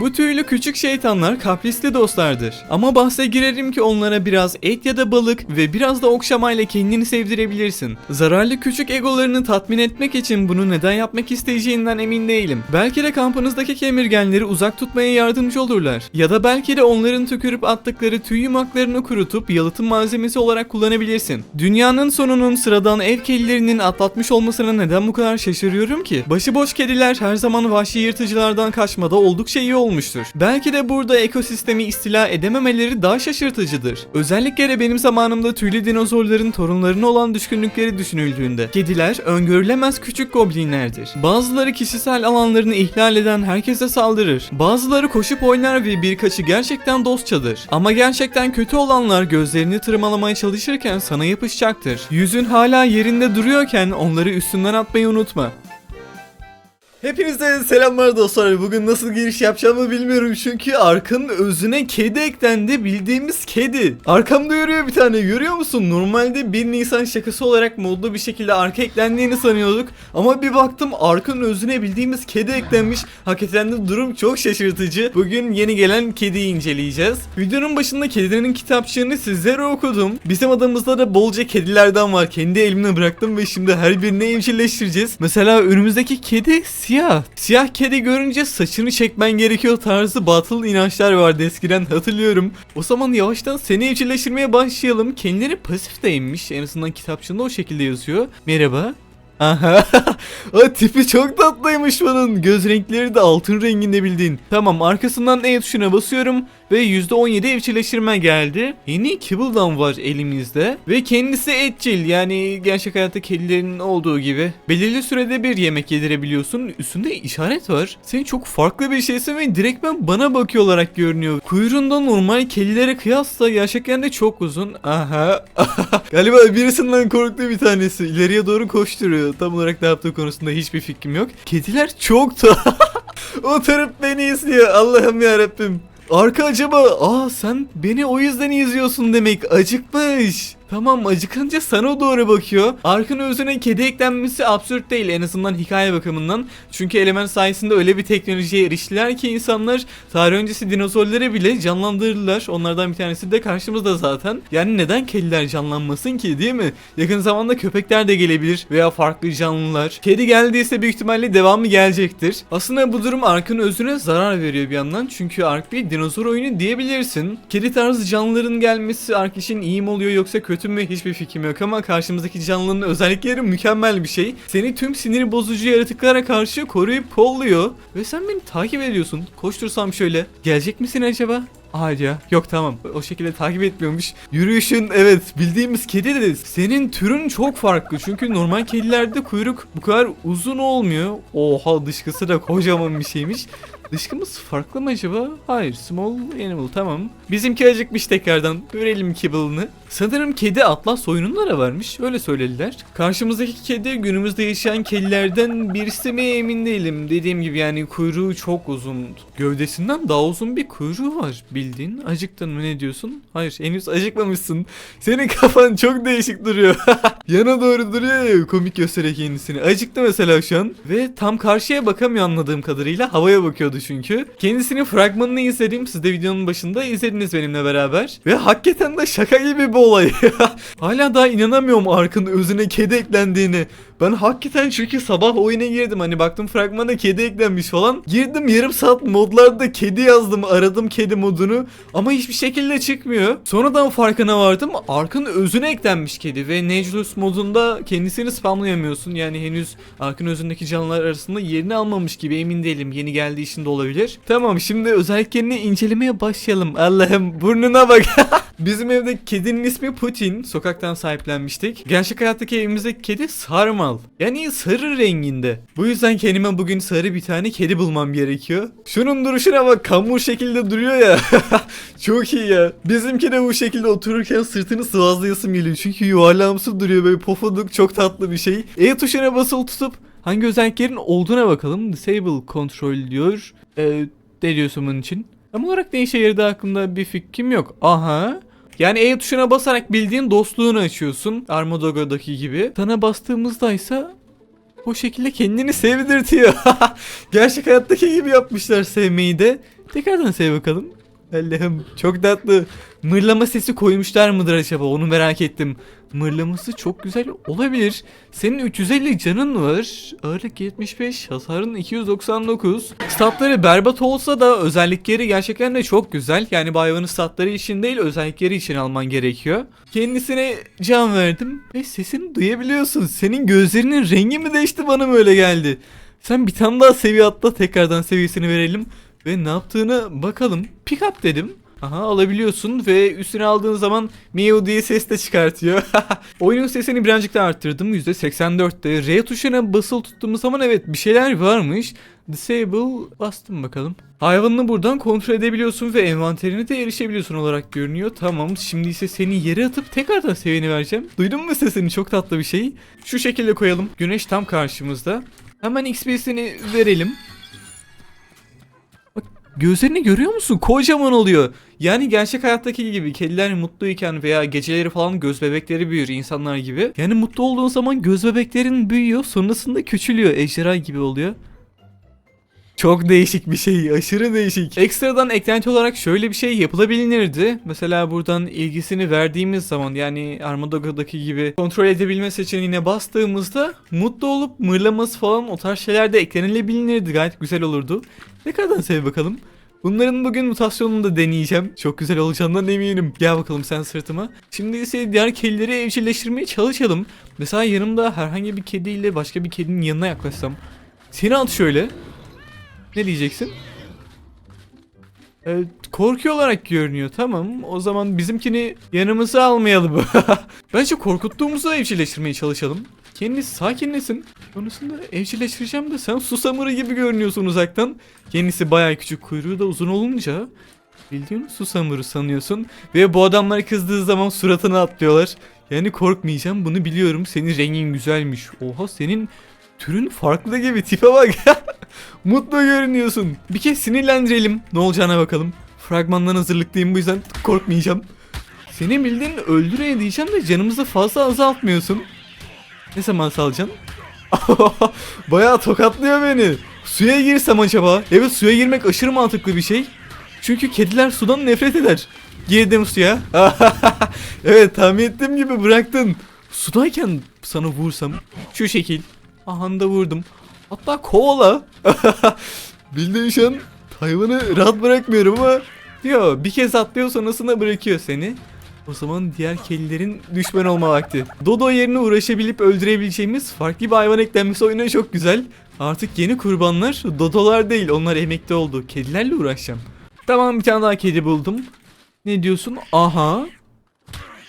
Bu tüylü küçük şeytanlar kaprisli dostlardır. Ama bahse girerim ki onlara biraz et ya da balık ve biraz da okşamayla kendini sevdirebilirsin. Zararlı küçük egolarını tatmin etmek için bunu neden yapmak isteyeceğinden emin değilim. Belki de kampınızdaki kemirgenleri uzak tutmaya yardımcı olurlar. Ya da belki de onların tükürüp attıkları tüy yumaklarını kurutup yalıtım malzemesi olarak kullanabilirsin. Dünyanın sonunun sıradan ev kedilerinin atlatmış olmasına neden bu kadar şaşırıyorum ki? Başıboş kediler her zaman vahşi yırtıcılardan kaçmada oldukça iyi olmuştur. Belki de burada ekosistemi istila edememeleri daha şaşırtıcıdır. Özellikle de benim zamanımda tüylü dinozorların torunlarına olan düşkünlükleri düşünüldüğünde. Kediler öngörülemez küçük goblinlerdir. Bazıları kişisel alanlarını ihlal eden herkese saldırır. Bazıları koşup oynar ve birkaçı gerçekten dostçadır. Ama gerçekten kötü olanlar gözlerini tırmalamaya çalışırken sana yapışacaktır. Yüzün hala yerinde duruyorken onları üstünden atmayı unutma. Hepinize selamlar dostlar. Bugün nasıl giriş yapacağımı bilmiyorum çünkü arkanın özüne kedi eklendi. Bildiğimiz kedi. Arkamda yürüyor bir tane. Görüyor musun? Normalde 1 Nisan şakası olarak modlu bir şekilde arka eklendiğini sanıyorduk. Ama bir baktım arkanın özüne bildiğimiz kedi eklenmiş. Hakikaten de durum çok şaşırtıcı. Bugün yeni gelen kediyi inceleyeceğiz. Videonun başında kedilerin kitapçığını sizlere okudum. Bizim adamızda da bolca kedilerden var. Kendi elimle bıraktım ve şimdi her birini evcilleştireceğiz. Mesela önümüzdeki kedi siyah. Siyah kedi görünce saçını çekmen gerekiyor tarzı batıl inançlar vardı eskiden hatırlıyorum. O zaman yavaştan seni evcilleştirmeye başlayalım. Kendileri pasif değilmiş. En azından kitapçığında o şekilde yazıyor. Merhaba. Aha. o tipi çok tatlıymış bunun. Göz renkleri de altın renginde bildiğin. Tamam arkasından E tuşuna basıyorum ve %17 evcilleştirme geldi. Yeni Kibble'dan var elimizde ve kendisi etçil yani gerçek hayatta kedilerin olduğu gibi. Belirli sürede bir yemek yedirebiliyorsun. Üstünde işaret var. Sen çok farklı bir şeysin ve direktmen bana bakıyor olarak görünüyor. Kuyruğunda normal kedilere kıyasla gerçekten de çok uzun. Aha. Galiba birisinden korktu bir tanesi. İleriye doğru koşturuyor. Tam olarak ne yaptığı konusunda hiçbir fikrim yok. Kediler çok da Oturup beni izliyor. Allah'ım ya Rabbim. Arka acaba aa sen beni o yüzden izliyorsun demek acıkmış. Tamam acıkınca sana doğru bakıyor. Arkın özüne kedi eklenmesi absürt değil en azından hikaye bakımından. Çünkü element sayesinde öyle bir teknolojiye eriştiler ki insanlar tarih öncesi dinozorları bile canlandırdılar. Onlardan bir tanesi de karşımızda zaten. Yani neden kediler canlanmasın ki değil mi? Yakın zamanda köpekler de gelebilir veya farklı canlılar. Kedi geldiyse büyük ihtimalle devamı gelecektir. Aslında bu durum Ark'ın özüne zarar veriyor bir yandan. Çünkü Ark bir dinozor oyunu diyebilirsin. Kedi tarzı canlıların gelmesi Ark için iyi mi oluyor yoksa kötü mü hiçbir fikrim yok ama karşımızdaki canlının özellikleri mükemmel bir şey. Seni tüm sinir bozucu yaratıklara karşı koruyup kolluyor. Ve sen beni takip ediyorsun. Koştursam şöyle. Gelecek misin acaba? Hayır. Yok tamam. O şekilde takip etmiyormuş. Yürüyüşün evet bildiğimiz kedi de senin türün çok farklı. Çünkü normal kedilerde kuyruk bu kadar uzun olmuyor. Oha dışkısı da kocaman bir şeymiş. Dışkımız farklı mı acaba? Hayır. Small animal tamam. Bizimki acıkmış tekrardan. Görelim kibble'ını. Sanırım kedi atlas oyununda da varmış. Öyle söylediler. Karşımızdaki kedi günümüzde yaşayan kedilerden birisi mi emin değilim. Dediğim gibi yani kuyruğu çok uzun. Gövdesinden daha uzun bir kuyruğu var bildiğin. Acıktın mı ne diyorsun? Hayır henüz acıkmamışsın. Senin kafan çok değişik duruyor. Yana doğru duruyor ya komik gösteriyor kendisini. Acıktı mesela şu an. Ve tam karşıya bakamıyor anladığım kadarıyla. Havaya bakıyordu çünkü. Kendisinin fragmanını izledim. Siz de videonun başında izlediniz benimle beraber. Ve hakikaten de şaka gibi bir olay. Hala daha inanamıyorum Ark'ın özüne kedi eklendiğini. Ben hakikaten çünkü sabah oyuna girdim hani baktım fragmana kedi eklenmiş falan. Girdim yarım saat modlarda kedi yazdım aradım kedi modunu ama hiçbir şekilde çıkmıyor. Sonradan farkına vardım Ark'ın özüne eklenmiş kedi ve Necrus modunda kendisini spamlayamıyorsun. Yani henüz Ark'ın özündeki canlılar arasında yerini almamış gibi emin değilim. Yeni geldiği için de olabilir. Tamam şimdi özelliklerini incelemeye başlayalım. Allah'ım burnuna bak. Bizim evde kedinin ismi Putin. Sokaktan sahiplenmiştik. Gerçek hayattaki evimizdeki kedi Sarmal. Yani sarı renginde. Bu yüzden kendime bugün sarı bir tane kedi bulmam gerekiyor. Şunun duruşuna bak kambur şekilde duruyor ya. Çok iyi ya. Bizimki de bu şekilde otururken sırtını sıvazlayasım geliyor. Çünkü yuvarlağımsı duruyor böyle pofuduk çok tatlı bir şey. E tuşuna basılı tutup hangi özelliklerin olduğuna bakalım. Disable control diyor. Ee, ne bunun için? Tam olarak ne işe yaradığı hakkında bir fikrim yok. Aha. Yani E tuşuna basarak bildiğin dostluğunu açıyorsun. Armadogo'daki gibi. Sana bastığımızda ise o şekilde kendini sevdirtiyor. Gerçek hayattaki gibi yapmışlar sevmeyi de. Tekrardan sev bakalım. Allah'ım çok tatlı. Mırlama sesi koymuşlar mıdır acaba onu merak ettim. Mırlaması çok güzel olabilir. Senin 350 canın var. Ağırlık 75, hasarın 299. Statları berbat olsa da özellikleri gerçekten de çok güzel. Yani bu hayvanın statları için değil özellikleri için alman gerekiyor. Kendisine can verdim ve sesini duyabiliyorsun. Senin gözlerinin rengi mi değişti bana mı öyle geldi? Sen bir tane daha seviye atla tekrardan seviyesini verelim. Ve ne yaptığını bakalım. Pick up dedim. Aha alabiliyorsun ve üstüne aldığın zaman Meow diye ses de çıkartıyor. Oyunun sesini birazcık daha arttırdım. %84'te. R tuşuna basılı tuttuğumuz zaman evet bir şeyler varmış. Disable bastım bakalım. Hayvanını buradan kontrol edebiliyorsun ve envanterine de erişebiliyorsun olarak görünüyor. Tamam şimdi ise seni yere atıp tekrardan seviyeni vereceğim. Duydun mu sesini çok tatlı bir şey. Şu şekilde koyalım. Güneş tam karşımızda. Hemen XP'sini verelim. Gözlerini görüyor musun? Kocaman oluyor. Yani gerçek hayattaki gibi kediler mutluyken veya geceleri falan göz bebekleri büyür insanlar gibi. Yani mutlu olduğun zaman göz bebeklerin büyüyor sonrasında küçülüyor ejderha gibi oluyor. Çok değişik bir şey, aşırı değişik. Ekstradan eklenti olarak şöyle bir şey yapılabilirdi. Mesela buradan ilgisini verdiğimiz zaman yani Armadogo'daki gibi kontrol edebilme seçeneğine bastığımızda mutlu olup mırlaması falan o tarz şeyler de eklenilebilirdi. Gayet güzel olurdu. Ne kadar sev bakalım. Bunların bugün mutasyonunu da deneyeceğim. Çok güzel olacağından eminim. Gel bakalım sen sırtıma. Şimdi ise diğer kedileri evcilleştirmeye çalışalım. Mesela yanımda herhangi bir kediyle başka bir kedinin yanına yaklaşsam. Seni at şöyle. Ne diyeceksin? Ee, korkuyor olarak görünüyor tamam o zaman bizimkini yanımıza almayalım. Bence korkuttuğumuzda evcilleştirmeye çalışalım. Kendisi sakinlesin. Sonrasında evcilleştireceğim de sen susamırı gibi görünüyorsun uzaktan. Kendisi bayağı küçük kuyruğu da uzun olunca bildiğin susamırı sanıyorsun. Ve bu adamlar kızdığı zaman suratına atlıyorlar. Yani korkmayacağım bunu biliyorum senin rengin güzelmiş. Oha senin türün farklı gibi tipe bak. Mutlu görünüyorsun. Bir kez sinirlendirelim. Ne olacağına bakalım. Fragmandan hazırlıklıyım bu yüzden korkmayacağım. Seni bildiğin öldüreye diyeceğim de canımızı fazla azaltmıyorsun. Ne zaman salacaksın? Bayağı tokatlıyor beni. Suya girsem acaba? Evet suya girmek aşırı mantıklı bir şey. Çünkü kediler sudan nefret eder. Girdim suya. evet tahmin ettiğim gibi bıraktın. Sudayken sana vursam şu şekil. Aha da vurdum. Hatta kovala. Bildiğin şu an hayvanı rahat bırakmıyorum ama Yo bir kez atlıyor sonrasında bırakıyor seni. O zaman diğer kedilerin düşman olma vakti. Dodo yerine uğraşabilip öldürebileceğimiz farklı bir hayvan eklenmesi oyuna çok güzel. Artık yeni kurbanlar dodolar değil onlar emekli oldu. Kedilerle uğraşacağım. Tamam bir tane daha kedi buldum. Ne diyorsun? Aha.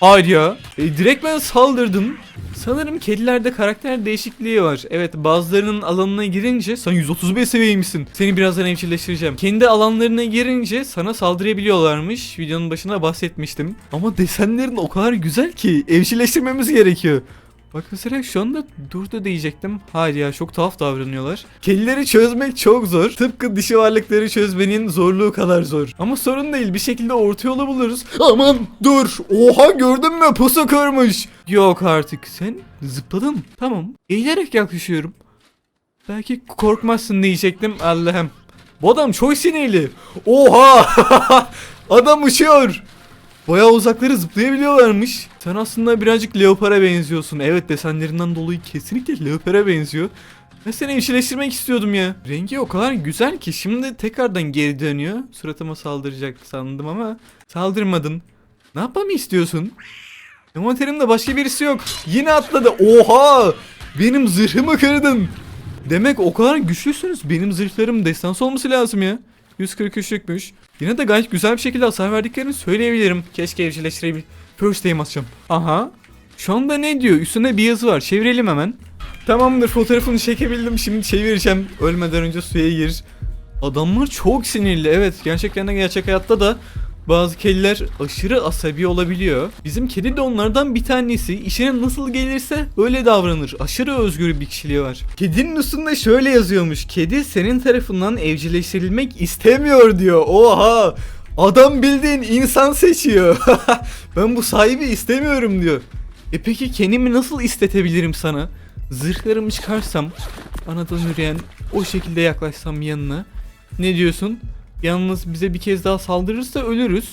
Hayır ya. E, direkt ben saldırdım. Sanırım kedilerde karakter değişikliği var. Evet bazılarının alanına girince sen 135 seviyeymişsin. Seni birazdan evcilleştireceğim. Kendi alanlarına girince sana saldırabiliyorlarmış. Videonun başında bahsetmiştim. Ama desenlerin o kadar güzel ki evcilleştirmemiz gerekiyor. Bak mesela şu anda durdu diyecektim. Hayır ya çok tuhaf davranıyorlar. Kedileri çözmek çok zor. Tıpkı dişi varlıkları çözmenin zorluğu kadar zor. Ama sorun değil bir şekilde orta yolu buluruz. Aman dur. Oha gördün mü pusu kırmış. Yok artık sen zıpladın. Tamam. Eğilerek yaklaşıyorum. Belki korkmazsın diyecektim Allah'ım. Bu adam çok sinirli. Oha! adam uçuyor. Bayağı uzakları zıplayabiliyorlarmış. Sen aslında birazcık leopara benziyorsun. Evet desenlerinden dolayı kesinlikle leopara benziyor. Ben seni evcilleştirmek istiyordum ya. Rengi o kadar güzel ki şimdi tekrardan geri dönüyor. Suratıma saldıracak sandım ama saldırmadın. Ne yapmamı istiyorsun? Envanterimde başka birisi yok. Yine atladı. Oha! Benim zırhımı kırdın. Demek o kadar güçlüsünüz. Benim zırhlarım destans olması lazım ya. 143'lükmüş. Yine de gayet güzel bir şekilde hasar verdiklerini söyleyebilirim. Keşke evcilleştirebil... First aim atacağım. Aha. Şu anda ne diyor? Üstünde bir yazı var. Çevirelim hemen. Tamamdır fotoğrafını çekebildim. Şimdi çevireceğim. Ölmeden önce suya gir. Adamlar çok sinirli. Evet gerçekten de gerçek hayatta da bazı kediler aşırı asabi olabiliyor. Bizim kedi de onlardan bir tanesi. İşine nasıl gelirse öyle davranır. Aşırı özgür bir kişiliği var. Kedinin üstünde şöyle yazıyormuş. Kedi senin tarafından evcilleştirilmek istemiyor diyor. Oha! Adam bildiğin insan seçiyor. ben bu sahibi istemiyorum diyor. E peki kendimi nasıl istetebilirim sana? Zırhlarımı çıkarsam, anadan yürüyen o şekilde yaklaşsam yanına. Ne diyorsun? Yalnız bize bir kez daha saldırırsa ölürüz.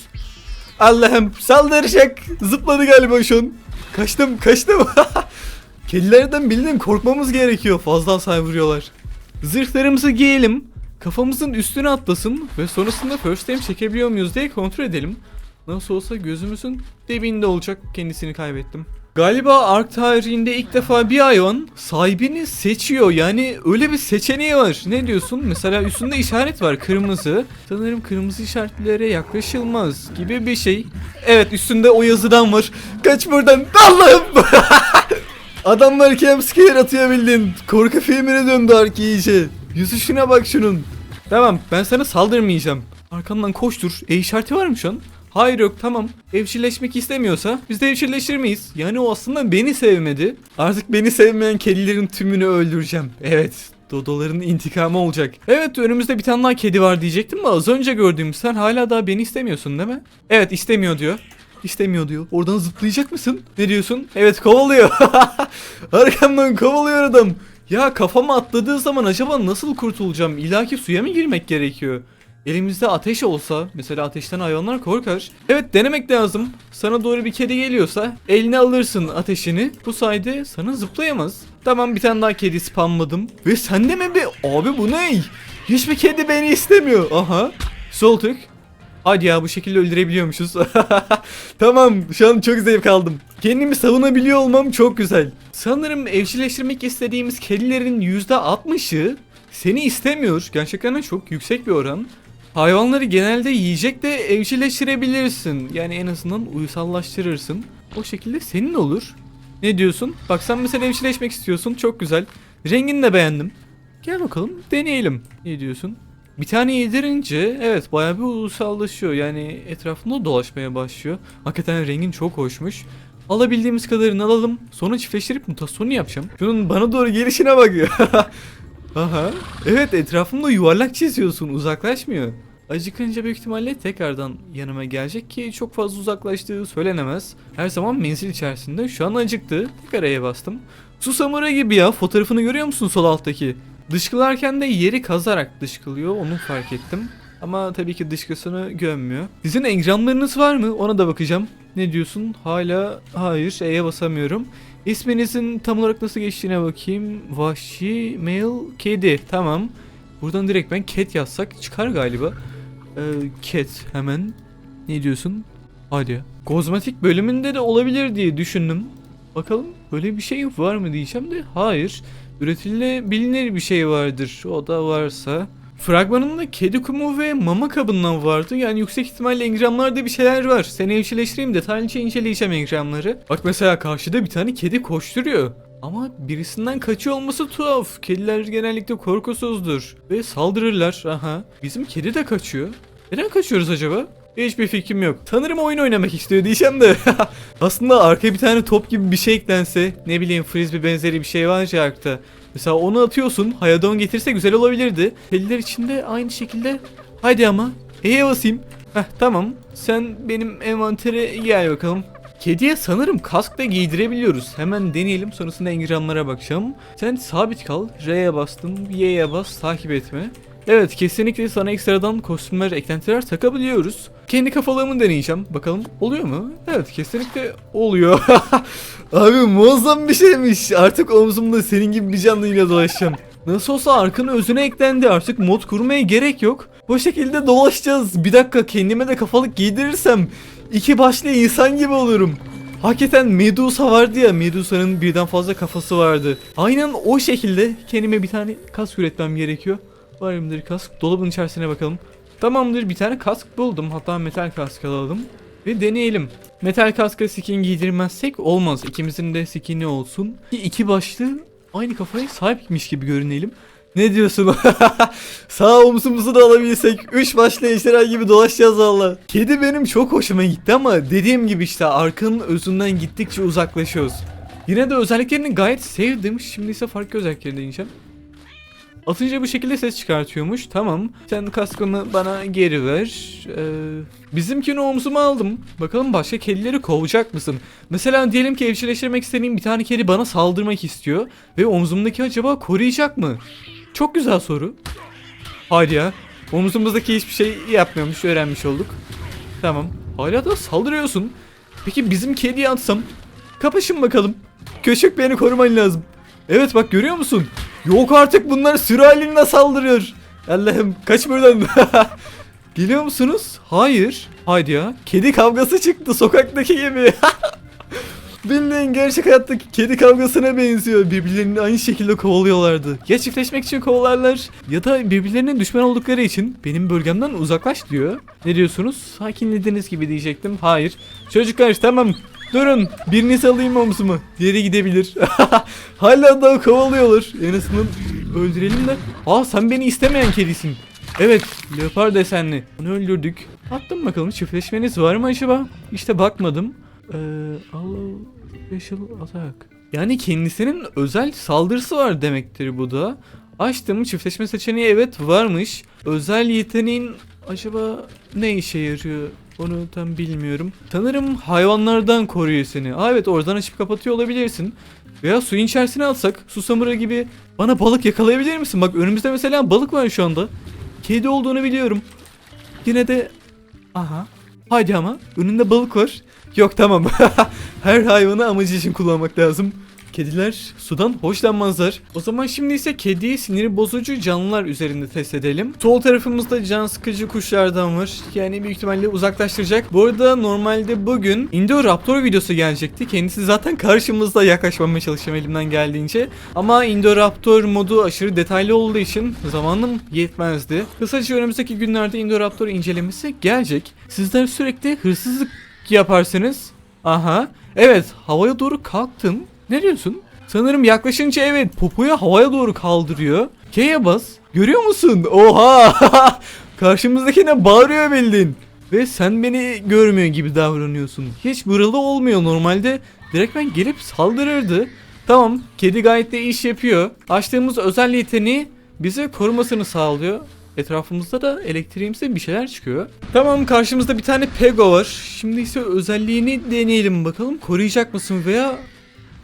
Allah'ım saldıracak. Zıpladı galiba şu an. Kaçtım kaçtım. Kedilerden bildiğin korkmamız gerekiyor. Fazla hasar vuruyorlar. Zırhlarımızı giyelim. Kafamızın üstüne atlasın ve sonrasında first aim çekebiliyor muyuz diye kontrol edelim. Nasıl olsa gözümüzün dibinde olacak kendisini kaybettim. Galiba Ark tarihinde ilk defa bir hayvan sahibini seçiyor. Yani öyle bir seçeneği var. Ne diyorsun? Mesela üstünde işaret var kırmızı. Sanırım kırmızı işaretlere yaklaşılmaz gibi bir şey. Evet üstünde o yazıdan var. Kaç buradan. Allah'ım. Adamlar campscare atıyor bildin. Korku filmine döndü Ark iyice. Yüzüşüne bak şunun. Tamam ben sana saldırmayacağım. Arkamdan koştur. E işareti var mı şu an? Hayır yok tamam. Evcilleşmek istemiyorsa biz de evcilleştirmeyiz. Yani o aslında beni sevmedi. Artık beni sevmeyen kedilerin tümünü öldüreceğim. Evet. Dodoların intikamı olacak. Evet önümüzde bir tane daha kedi var diyecektim ama az önce gördüğüm sen hala daha beni istemiyorsun değil mi? Evet istemiyor diyor. İstemiyor diyor. Oradan zıplayacak mısın? Ne diyorsun? Evet kovalıyor. Arkamdan kovalıyor adam. Ya kafama atladığı zaman acaba nasıl kurtulacağım? İlla suya mı girmek gerekiyor? Elimizde ateş olsa, mesela ateşten hayvanlar korkar. Evet denemek lazım. Sana doğru bir kedi geliyorsa eline alırsın ateşini. Bu sayede sana zıplayamaz. Tamam bir tane daha kedi spamladım. Ve sende mi bir... Abi bu ne? Hiçbir kedi beni istemiyor. Aha. Sol tık. Hadi ya bu şekilde öldürebiliyormuşuz. tamam şu an çok zevk aldım. Kendimi savunabiliyor olmam çok güzel. Sanırım evcilleştirmek istediğimiz kedilerin %60'ı seni istemiyor. Gerçekten çok yüksek bir oran. Hayvanları genelde yiyecek de evcilleştirebilirsin. Yani en azından uysallaştırırsın. O şekilde senin olur. Ne diyorsun? Bak sen mesela evcilleşmek istiyorsun. Çok güzel. Rengini de beğendim. Gel bakalım deneyelim. Ne diyorsun? Bir tane yedirince evet bayağı bir uysallaşıyor. Yani etrafında dolaşmaya başlıyor. Hakikaten rengin çok hoşmuş. Alabildiğimiz kadarını alalım. Sonra çiftleştirip mutasyonu yapacağım. Şunun bana doğru gelişine bak ya. Aha. Evet etrafımda yuvarlak çiziyorsun uzaklaşmıyor. Acıkınca büyük ihtimalle tekrardan yanıma gelecek ki çok fazla uzaklaştığı söylenemez. Her zaman menzil içerisinde şu an acıktı. Tekrar E'ye bastım. Susamura gibi ya fotoğrafını görüyor musun sol alttaki? Dışkılarken de yeri kazarak dışkılıyor onu fark ettim. Ama tabii ki dışkısını gömmüyor. Sizin engramlarınız var mı? Ona da bakacağım. Ne diyorsun? Hala hayır E'ye basamıyorum. İsminizin tam olarak nasıl geçtiğine bakayım. Vahşi male kedi. Tamam. Buradan direkt ben cat yazsak çıkar galiba. Ee, cat hemen. Ne diyorsun? Hadi. Kozmetik bölümünde de olabilir diye düşündüm. Bakalım böyle bir şey var mı diyeceğim de hayır. Üretilebilir bir şey vardır. O da varsa. Fragmanında kedi kumu ve mama kabından vardı. Yani yüksek ihtimalle engramlarda bir şeyler var. Seni evcilleştireyim detaylıca inceleyeceğim engramları. Bak mesela karşıda bir tane kedi koşturuyor. Ama birisinden kaçıyor olması tuhaf. Kediler genellikle korkusuzdur. Ve saldırırlar. Aha. Bizim kedi de kaçıyor. Neden kaçıyoruz acaba? Hiçbir fikrim yok. Sanırım oyun oynamak istiyor diyeceğim de. Aslında arkaya bir tane top gibi bir şey eklense. Ne bileyim frisbee benzeri bir şey var ya arkta. Mesela onu atıyorsun. Hayadon getirse güzel olabilirdi. Kediler için de aynı şekilde. Haydi ama. E'ye basayım. Heh tamam. Sen benim envantere gel bakalım. Kediye sanırım kask da giydirebiliyoruz. Hemen deneyelim sonrasında engramlara bakacağım. Sen sabit kal. R'ye bastım. Y'ye bas. Takip etme. Evet kesinlikle sana ekstradan kostümler, eklentiler takabiliyoruz. Kendi kafalığımı deneyeceğim. Bakalım oluyor mu? Evet kesinlikle oluyor. Abi muazzam bir şeymiş. Artık omzumda senin gibi bir canlıyla dolaşacağım. Nasıl olsa arkanın özüne eklendi artık mod kurmaya gerek yok. Bu şekilde dolaşacağız. Bir dakika kendime de kafalık giydirirsem iki başlı insan gibi olurum. Hakikaten Medusa vardı ya Medusa'nın birden fazla kafası vardı. Aynen o şekilde kendime bir tane kask üretmem gerekiyor. Var mıdır kask? Dolabın içerisine bakalım. Tamamdır bir tane kask buldum. Hatta metal kask alalım. Ve deneyelim. Metal kaska skin giydirmezsek olmaz. İkimizin de skin'i olsun. Ki iki başlı aynı kafaya sahipmiş gibi görünelim. Ne diyorsun? Sağ omzumuzu da alabilsek 3 başlı ejderha gibi dolaşacağız valla. Kedi benim çok hoşuma gitti ama dediğim gibi işte arkanın özünden gittikçe uzaklaşıyoruz. Yine de özelliklerini gayet sevdim. Şimdi ise farklı özellikleri deneyeceğim. Atınca bu şekilde ses çıkartıyormuş. Tamam. Sen kaskını bana geri ver. Ee, bizimkini omzuma aldım. Bakalım başka kedileri kovacak mısın? Mesela diyelim ki evcilleştirmek istediğim bir tane kedi bana saldırmak istiyor. Ve omzumdaki acaba koruyacak mı? Çok güzel soru. Hadi ya. Omzumuzdaki hiçbir şey yapmıyormuş öğrenmiş olduk. Tamam. Hala da saldırıyorsun. Peki bizim kediyi atsam? Kapışın bakalım. Köşek beni koruman lazım. Evet bak görüyor musun? Yok artık bunlar sürü halinde saldırıyor. Allah'ım kaç buradan. Geliyor musunuz? Hayır. Haydi ya. Kedi kavgası çıktı sokaktaki gibi. Bildiğin gerçek hayattaki kedi kavgasına benziyor. Birbirlerini aynı şekilde kovalıyorlardı. Ya çiftleşmek için kovalarlar ya da birbirlerine düşman oldukları için benim bölgemden uzaklaş diyor. Ne diyorsunuz? Sakinlediğiniz gibi diyecektim. Hayır. Çocuklar tamam durun. Birini alayım omzuma. Diğeri gidebilir. Hala da kovalıyorlar. En azından öldürelim de. Aa sen beni istemeyen kedisin. Evet, leopar desenli. Onu öldürdük. Attım bakalım çiftleşmeniz var mı acaba? İşte bakmadım. Ee, Allah special attack. Yani kendisinin özel saldırısı var demektir bu da. Açtım çiftleşme seçeneği evet varmış. Özel yeteneğin acaba ne işe yarıyor? Onu tam bilmiyorum. Sanırım hayvanlardan koruyor seni. Aa evet oradan açıp kapatıyor olabilirsin. Veya suyun içerisine atsak susamura gibi bana balık yakalayabilir misin? Bak önümüzde mesela balık var şu anda. Kedi olduğunu biliyorum. Yine de aha. Hadi ama önünde balık var. Yok tamam. Her hayvanı amacı için kullanmak lazım. Kediler sudan hoşlanmazlar. O zaman şimdi ise kediyi siniri bozucu canlılar üzerinde test edelim. Sol tarafımızda can sıkıcı kuşlardan var. Yani büyük ihtimalle uzaklaştıracak. Bu arada normalde bugün Indoraptor videosu gelecekti. Kendisi zaten karşımızda yaklaşmamaya çalışacağım elimden geldiğince. Ama Indoraptor modu aşırı detaylı olduğu için zamanım yetmezdi. Kısaca önümüzdeki günlerde Indoraptor incelemesi gelecek. Sizler sürekli hırsızlık yaparsınız. Aha. Evet havaya doğru kalktın. Ne diyorsun? Sanırım yaklaşınca evet popoyu havaya doğru kaldırıyor. K'ye bas. Görüyor musun? Oha! Karşımızdakine bağırıyor bildin. Ve sen beni görmüyor gibi davranıyorsun. Hiç buralı olmuyor normalde. Direkt ben gelip saldırırdı. Tamam kedi gayet de iş yapıyor. Açtığımız özel yeteneği bize korumasını sağlıyor. Etrafımızda da elektriğimizde bir şeyler çıkıyor. Tamam karşımızda bir tane Pego var. Şimdi ise özelliğini deneyelim bakalım. Koruyacak mısın veya...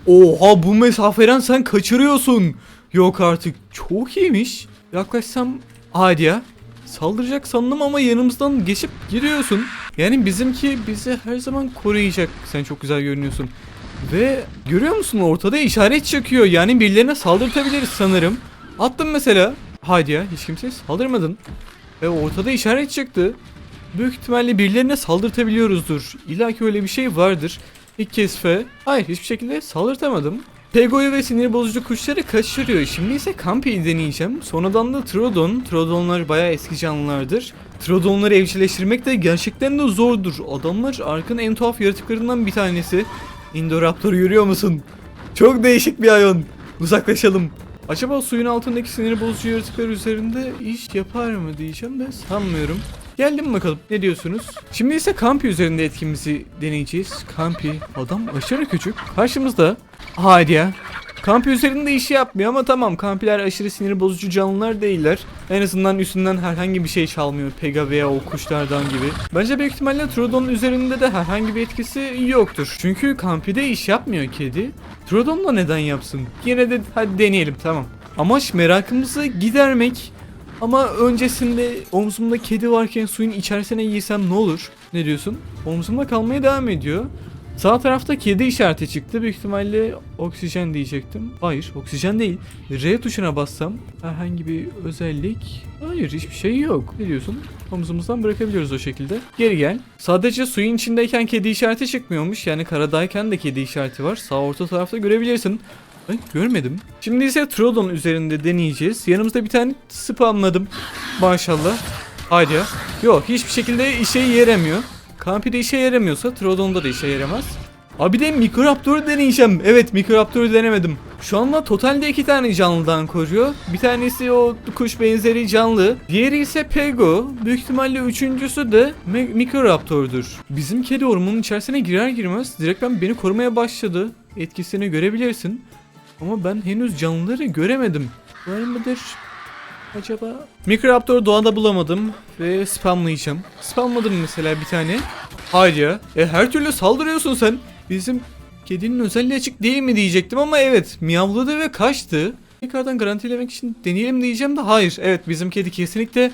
Oha bu mesafeden sen kaçırıyorsun. Yok artık çok iyiymiş. Yaklaşsam hadi ya. Saldıracak sandım ama yanımızdan geçip gidiyorsun. Yani bizimki bizi her zaman koruyacak. Sen çok güzel görünüyorsun. Ve görüyor musun ortada işaret çakıyor. Yani birilerine saldırtabiliriz sanırım. Attım mesela. Hadi ya hiç kimse saldırmadın. Ve ortada işaret çıktı. Büyük ihtimalle birilerine saldırtabiliyoruzdur. İlla ki öyle bir şey vardır. İlk kez F. Hayır hiçbir şekilde saldırtamadım. Pego'yu ve sinir bozucu kuşları kaçırıyor. Şimdi ise Campi'yi deneyeceğim. Sonradan da Trodon. Trodonlar bayağı eski canlılardır. Trodonları evcilleştirmek de gerçekten de zordur. Adamlar Ark'ın en tuhaf yaratıklarından bir tanesi. Indoraptor yürüyor musun? Çok değişik bir hayvan. Uzaklaşalım. Acaba suyun altındaki sinir bozucu yaratıklar üzerinde iş yapar mı diyeceğim de sanmıyorum. Geldim bakalım ne diyorsunuz? Şimdi ise Kampi üzerinde etkimizi deneyeceğiz. Kampi adam aşırı küçük. Karşımızda. Hadi. Kampi üzerinde işi yapmıyor ama tamam kampiler aşırı sinir bozucu canlılar değiller. En azından üstünden herhangi bir şey çalmıyor Pega veya o kuşlardan gibi. Bence büyük ihtimalle Trodon'un üzerinde de herhangi bir etkisi yoktur. Çünkü kampide iş yapmıyor kedi. Trodon'la neden yapsın? Yine de hadi deneyelim tamam. Amaç merakımızı gidermek. Ama öncesinde omzumda kedi varken suyun içerisine girsem ne olur? Ne diyorsun? Omzumda kalmaya devam ediyor. Sağ tarafta kedi işareti çıktı. Büyük ihtimalle oksijen diyecektim. Hayır oksijen değil. R tuşuna bassam herhangi bir özellik. Hayır hiçbir şey yok. Ne diyorsun? Omzumuzdan bırakabiliyoruz o şekilde. Geri gel. Sadece suyun içindeyken kedi işareti çıkmıyormuş. Yani karadayken de kedi işareti var. Sağ orta tarafta görebilirsin. Ben görmedim. Şimdi ise Trodon üzerinde deneyeceğiz. Yanımızda bir tane spamladım. Maşallah. Hadi ya. Yok hiçbir şekilde işe yaramıyor. Kampi'de işe yaramıyorsa Trodon'da da işe yaramaz. Abi de Mikroraptor'u deneyeceğim. Evet Mikroraptor'u denemedim. Şu anda totalde iki tane canlıdan koruyor. Bir tanesi o kuş benzeri canlı. Diğeri ise Pego. Büyük ihtimalle üçüncüsü de Mi- Mikroraptor'dur. Bizim kedi ormanın içerisine girer girmez direkt ben beni korumaya başladı. Etkisini görebilirsin. Ama ben henüz canlıları göremedim. Var mıdır? Acaba? Mikroraptor doğada bulamadım ve spamlayacağım. Spamladım mesela bir tane. Hayır. E her türlü saldırıyorsun sen. Bizim kedinin özelliği açık değil mi diyecektim ama evet miyavladı ve kaçtı. Tekrardan garantilemek için deneyelim diyeceğim de hayır. Evet bizim kedi kesinlikle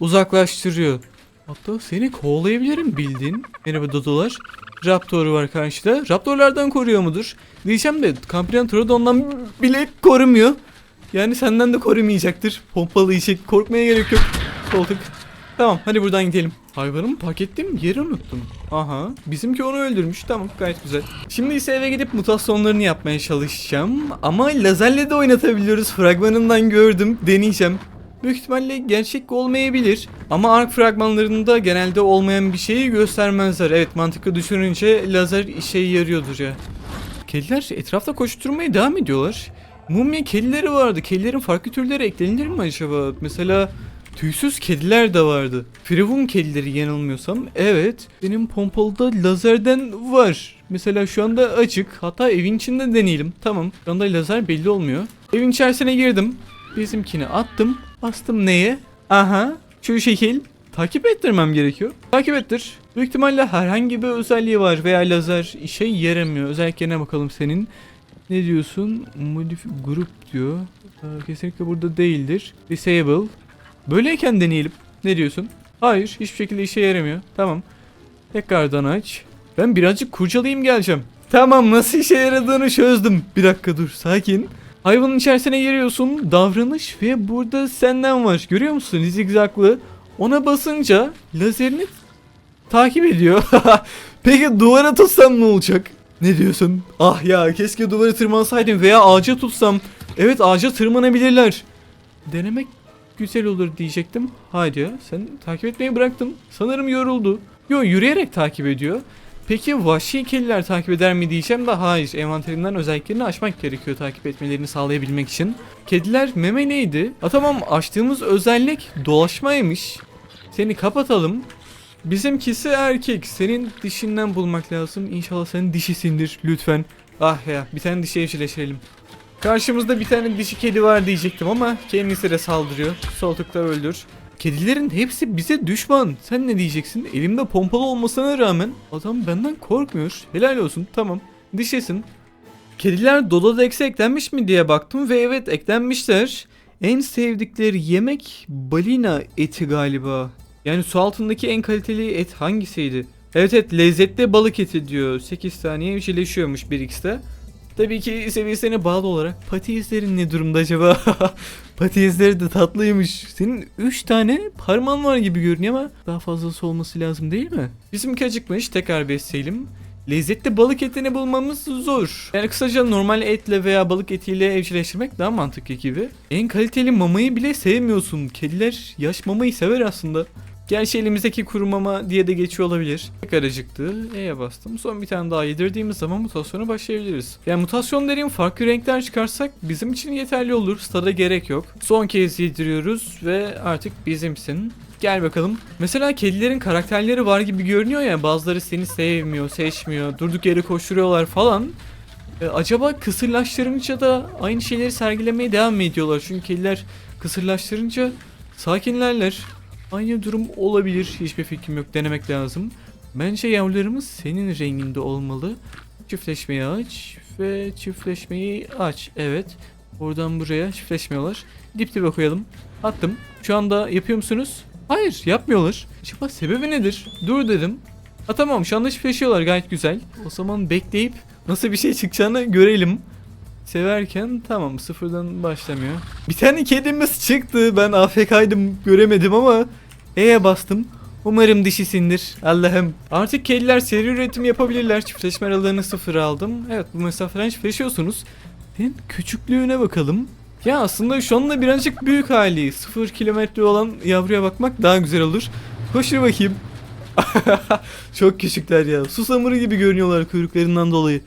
uzaklaştırıyor. Hatta seni kovalayabilirim bildiğin. Merhaba dodolar. Raptor var karşıda. Raptorlardan koruyor mudur? Diyeceğim de Campion Troodon'dan bile korumuyor. Yani senden de korumayacaktır. Pompalayacak. Korkmaya gerek yok. Koltuk. Tamam hadi buradan gidelim. Hayvanımı pakettim yeri unuttum. Aha bizimki onu öldürmüş tamam gayet güzel. Şimdi ise eve gidip mutasyonlarını yapmaya çalışacağım. Ama lazerle de oynatabiliyoruz fragmanından gördüm deneyeceğim. Büyük ihtimalle gerçek olmayabilir. Ama ark fragmanlarında genelde olmayan bir şeyi göstermezler. Evet mantıklı düşününce lazer işe yarıyordur ya. Kediler etrafta koşturmaya devam ediyorlar. Mumya kedileri vardı. Kedilerin farklı türleri eklenir mi acaba? Mesela tüysüz kediler de vardı. Firavun kedileri yanılmıyorsam. Evet. Benim pompalıda lazerden var. Mesela şu anda açık. Hatta evin içinde deneyelim. Tamam. Şu anda lazer belli olmuyor. Evin içerisine girdim. Bizimkini attım. Bastım neye? Aha. Şu şekil. Takip ettirmem gerekiyor. Takip ettir. Büyük ihtimalle herhangi bir özelliği var veya lazer işe yaramıyor. Özelliklerine bakalım senin. Ne diyorsun? Modif grup diyor. Kesinlikle burada değildir. Disable. Böyleyken deneyelim. Ne diyorsun? Hayır, hiçbir şekilde işe yaramıyor. Tamam. Tekrardan aç. Ben birazcık kurcalayayım geleceğim. Tamam, nasıl işe yaradığını çözdüm. Bir dakika dur, sakin. Hayvanın içerisine giriyorsun. Davranış ve burada senden var. Görüyor musun? Zigzaglı. Ona basınca lazerini takip ediyor. Peki duvara tutsam ne olacak? Ne diyorsun? Ah ya keşke duvara tırmansaydım veya ağaca tutsam. Evet ağaca tırmanabilirler. Denemek güzel olur diyecektim. Haydi sen takip etmeyi bıraktın. Sanırım yoruldu. Yo yürüyerek takip ediyor. Peki vahşi kediler takip eder mi diyeceğim de hayır. Envanterinden özelliklerini açmak gerekiyor takip etmelerini sağlayabilmek için. Kediler meme neydi? Ha tamam açtığımız özellik dolaşmaymış. Seni kapatalım. Bizimkisi erkek. Senin dişinden bulmak lazım. İnşallah senin dişisindir lütfen. Ah ya bir tane dişi evcilleştirelim. Karşımızda bir tane dişi kedi var diyecektim ama kendisi de saldırıyor. Soltukta öldür. Kedilerin hepsi bize düşman. Sen ne diyeceksin? Elimde pompalı olmasına rağmen adam benden korkmuyor. Helal olsun tamam. Dişesin. Kediler Dododex'e eklenmiş mi diye baktım ve evet eklenmişler. En sevdikleri yemek balina eti galiba. Yani su altındaki en kaliteli et hangisiydi? Evet evet lezzetli balık eti diyor. 8 saniye evcilleşiyormuş 1x'te. Tabii ki seviyesine bağlı olarak pati ne durumda acaba? pati de tatlıymış. Senin 3 tane parmağın var gibi görünüyor ama daha fazlası olması lazım değil mi? Bizimki acıkmış tekrar besleyelim. Lezzetli balık etini bulmamız zor. Yani kısaca normal etle veya balık etiyle evcilleştirmek daha mantıklı gibi. En kaliteli mamayı bile sevmiyorsun. Kediler yaş mamayı sever aslında. Gerçi elimizdeki kuru mama diye de geçiyor olabilir. Tekrar acıktı. E'ye bastım. Son bir tane daha yedirdiğimiz zaman mutasyona başlayabiliriz. Yani mutasyon dediğim farklı renkler çıkarsak bizim için yeterli olur. Stada gerek yok. Son kez yediriyoruz ve artık bizimsin. Gel bakalım. Mesela kedilerin karakterleri var gibi görünüyor ya. Bazıları seni sevmiyor, seçmiyor, durduk yere koşturuyorlar falan. E, acaba kısırlaştırınca da aynı şeyleri sergilemeye devam mı ediyorlar? Çünkü kediler kısırlaştırınca sakinlerler. Aynı durum olabilir. Hiçbir fikrim yok. Denemek lazım. Bence yavrularımız senin renginde olmalı. Çiftleşmeyi aç ve çiftleşmeyi aç. Evet. Oradan buraya çiftleşmiyorlar. Dip dibe koyalım. Attım. Şu anda yapıyor musunuz? Hayır yapmıyorlar. Acaba sebebi nedir? Dur dedim. Ha tamam şu anda çiftleşiyorlar gayet güzel. O zaman bekleyip nasıl bir şey çıkacağını görelim. Severken tamam sıfırdan başlamıyor. Bir tane kedimiz çıktı. Ben AFK'ydım göremedim ama E'ye bastım. Umarım dişisindir. Allah'ım. Artık kediler seri üretim yapabilirler. Çiftleşme aralığını sıfır aldım. Evet bu mesafeden çiftleşiyorsunuz. Senin küçüklüğüne bakalım. Ya aslında şu anda birazcık büyük hali. Sıfır kilometre olan yavruya bakmak daha güzel olur. Koşur bakayım. Çok küçükler ya. Susamuru gibi görünüyorlar kuyruklarından dolayı.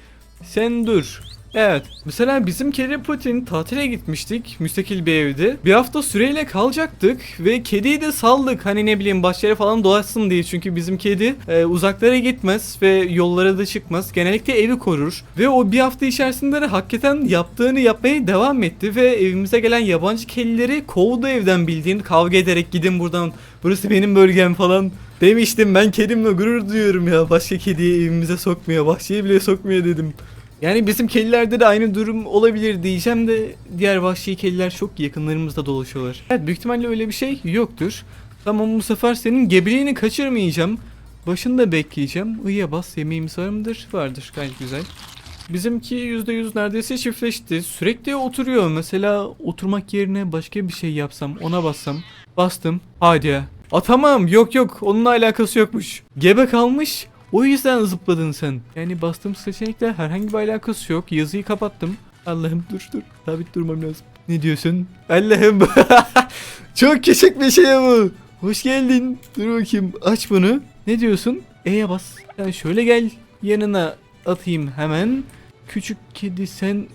Sen dur. Evet. Mesela bizim kedi Putin tatile gitmiştik. Müstakil bir evde. Bir hafta süreyle kalacaktık ve kediyi de saldık. Hani ne bileyim bahçelere falan dolaşsın diye. Çünkü bizim kedi e, uzaklara gitmez ve yollara da çıkmaz. Genellikle evi korur. Ve o bir hafta içerisinde de hakikaten yaptığını yapmaya devam etti. Ve evimize gelen yabancı kedileri kovdu evden bildiğin kavga ederek gidin buradan. Burası benim bölgem falan. Demiştim ben kedimle gurur duyuyorum ya. Başka kediyi evimize sokmuyor. Bahçeye bile sokmuyor dedim. Yani bizim kedilerde de aynı durum olabilir diyeceğim de diğer vahşi kediler çok yakınlarımızda dolaşıyorlar. Evet büyük ihtimalle öyle bir şey yoktur. Tamam bu sefer senin gebeliğini kaçırmayacağım. Başında bekleyeceğim. Iıya bas yemeğimiz var mıdır? Vardır gayet güzel. Bizimki %100 neredeyse çiftleşti. Sürekli oturuyor. Mesela oturmak yerine başka bir şey yapsam ona bassam. Bastım. Hadi ya. Aa tamam yok yok onunla alakası yokmuş. Gebe kalmış. O yüzden zıpladın sen. Yani bastığım seçenekle herhangi bir alakası yok. Yazıyı kapattım. Allah'ım dur dur. Sabit durmam lazım. Ne diyorsun? Allah'ım. Çok küçük bir şey bu. Hoş geldin. Dur bakayım. Aç bunu. Ne diyorsun? E'ye bas. Sen şöyle gel. Yanına atayım hemen. Küçük kedi sen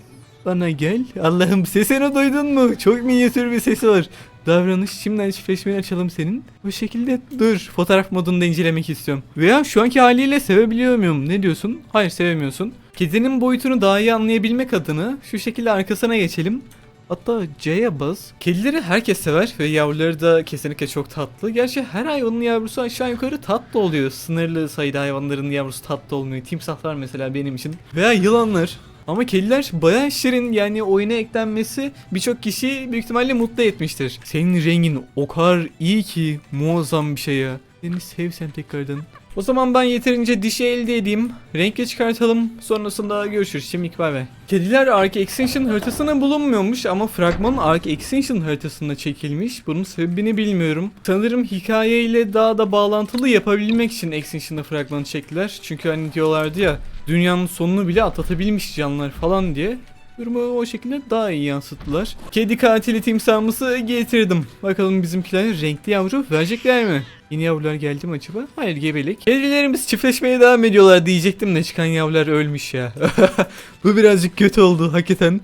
bana gel. Allah'ım sesini duydun mu? Çok minyatür bir sesi var. Davranış şimdiden çiftleşmeyi açalım senin. Bu şekilde dur. Fotoğraf modunda incelemek istiyorum. Veya şu anki haliyle sevebiliyor muyum? Ne diyorsun? Hayır sevemiyorsun. Kedinin boyutunu daha iyi anlayabilmek adına şu şekilde arkasına geçelim. Hatta C'ye bas. Kedileri herkes sever ve yavruları da kesinlikle çok tatlı. Gerçi her hayvanın yavrusu aşağı yukarı tatlı oluyor. Sınırlı sayıda hayvanların yavrusu tatlı olmuyor. Timsahlar mesela benim için. Veya yılanlar. Ama kediler bayağı şirin yani oyuna eklenmesi birçok kişi büyük ihtimalle mutlu etmiştir. Senin rengin o kadar iyi ki muazzam bir şey ya. Seni sevsem tekrardan. O zaman ben yeterince dişi elde edeyim. Renkle çıkartalım. Sonrasında görüşürüz. Şimdilik bay bay. Kediler Ark Extinction haritasında bulunmuyormuş ama fragman Ark Extinction haritasında çekilmiş. Bunun sebebini bilmiyorum. Sanırım hikayeyle daha da bağlantılı yapabilmek için Extinction'da fragmanı çektiler. Çünkü hani diyorlardı ya dünyanın sonunu bile atlatabilmiş canlılar falan diye. Durumu o şekilde daha iyi yansıttılar. Kedi katili timsahımızı getirdim. Bakalım bizimkiler renkli yavru verecekler mi? Yeni yavrular geldi mi acaba? Hayır gebelik. Kedilerimiz çiftleşmeye devam ediyorlar diyecektim de çıkan yavrular ölmüş ya. Bu birazcık kötü oldu hakikaten.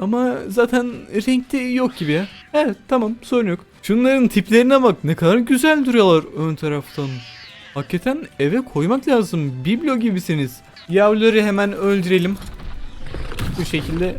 Ama zaten renkte yok gibi ya. Evet tamam sorun yok. Şunların tiplerine bak ne kadar güzel duruyorlar ön taraftan. Hakikaten eve koymak lazım. Biblo gibisiniz. Yavruları hemen öldürelim. Bu şekilde.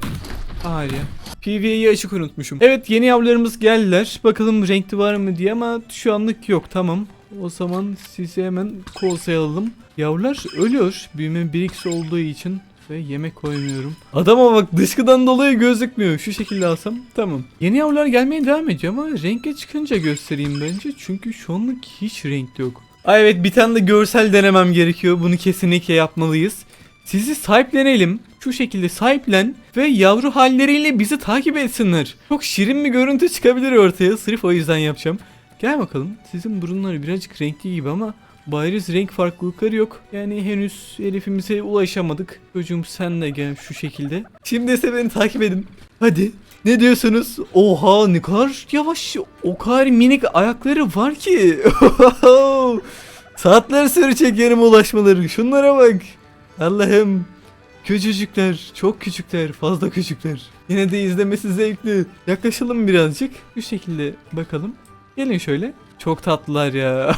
Hayır ya. PV'yi açık unutmuşum. Evet yeni yavrularımız geldiler. Bakalım renkli var mı diye ama şu anlık yok tamam. O zaman sizi hemen kozlayalım. Yavrular ölüyor. Büyüme 1x olduğu için ve yemek koymuyorum. Adama bak dışkıdan dolayı gözükmüyor. Şu şekilde alsam tamam. Yeni yavrular gelmeye devam ediyor ama renkle çıkınca göstereyim bence. Çünkü şu anlık hiç renk yok. Ay evet bir tane de görsel denemem gerekiyor. Bunu kesinlikle yapmalıyız. Sizi sahiplenelim. Şu şekilde sahiplen ve yavru halleriyle bizi takip etsinler. Çok şirin bir görüntü çıkabilir ortaya. Sırf o yüzden yapacağım. Gel bakalım. Sizin burunları birazcık renkli gibi ama bariz renk farklılıkları yok. Yani henüz hedefimize ulaşamadık. Çocuğum sen de gel şu şekilde. Şimdi ise beni takip edin. Hadi. Ne diyorsunuz? Oha ne kadar yavaş. O kadar minik ayakları var ki. Saatler sürecek yanıma ulaşmaları. Şunlara bak. Allah'ım. Küçücükler, çok küçükler, fazla küçükler. Yine de izlemesi zevkli. Yaklaşalım birazcık. Bu şekilde bakalım. Gelin şöyle. Çok tatlılar ya.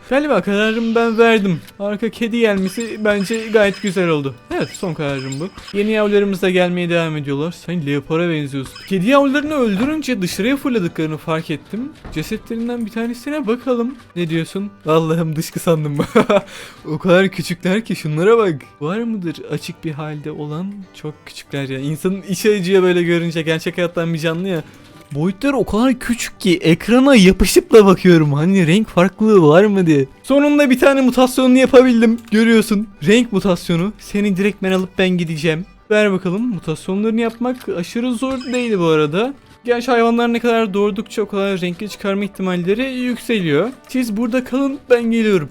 Galiba kararımı ben verdim. Arka kedi gelmesi bence gayet güzel oldu. Evet son kararım bu. Yeni yavrularımız da gelmeye devam ediyorlar. Sen leopara benziyorsun. Kedi yavrularını öldürünce dışarıya fırladıklarını fark ettim. Cesetlerinden bir tanesine bakalım. Ne diyorsun? Allah'ım dışkı sandım. o kadar küçükler ki şunlara bak. Var mıdır açık bir halde olan? Çok küçükler ya. İnsanın içi acıyor böyle görünce. Gerçek hayattan bir canlı ya. Boyutları o kadar küçük ki ekrana yapışıp da bakıyorum hani renk farklılığı var mı diye. Sonunda bir tane mutasyonunu yapabildim. Görüyorsun. Renk mutasyonu. Seni direkt ben alıp ben gideceğim. Ver bakalım. Mutasyonlarını yapmak aşırı zor değil bu arada. Gerçi hayvanlar ne kadar doğurdukça o kadar renkli çıkarma ihtimalleri yükseliyor. Siz burada kalın ben geliyorum.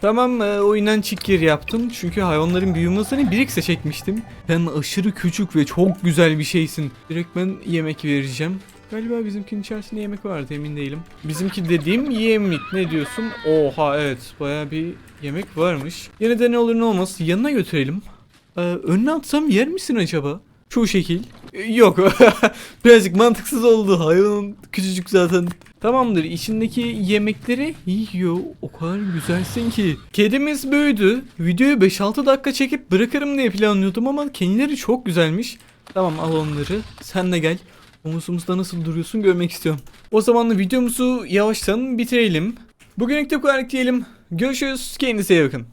Tamam e, oyundan çık gir yaptım çünkü hayvanların büyüme hızını 1x'e çekmiştim. Sen aşırı küçük ve çok güzel bir şeysin. Direkt ben yemek vereceğim. Galiba bizimkinin içerisinde yemek vardı emin değilim. Bizimki dediğim yemlik ne diyorsun? Oha evet baya bir yemek varmış. Yine de ne olur ne olmaz yanına götürelim. Ee, önüne atsam yer misin acaba? Şu şekil. Ee, Yok. Birazcık mantıksız oldu. Hayvanın küçücük zaten. Tamamdır. İçindeki yemekleri yiyor. O kadar güzelsin ki. Kedimiz büyüdü. Videoyu 5-6 dakika çekip bırakırım diye planlıyordum ama kendileri çok güzelmiş. Tamam al onları. Sen de gel. Omuzumuzda nasıl duruyorsun görmek istiyorum. O zaman da videomuzu yavaştan bitirelim. Bugünlük de bu kadar diyelim. Görüşürüz. Kendinize iyi bakın.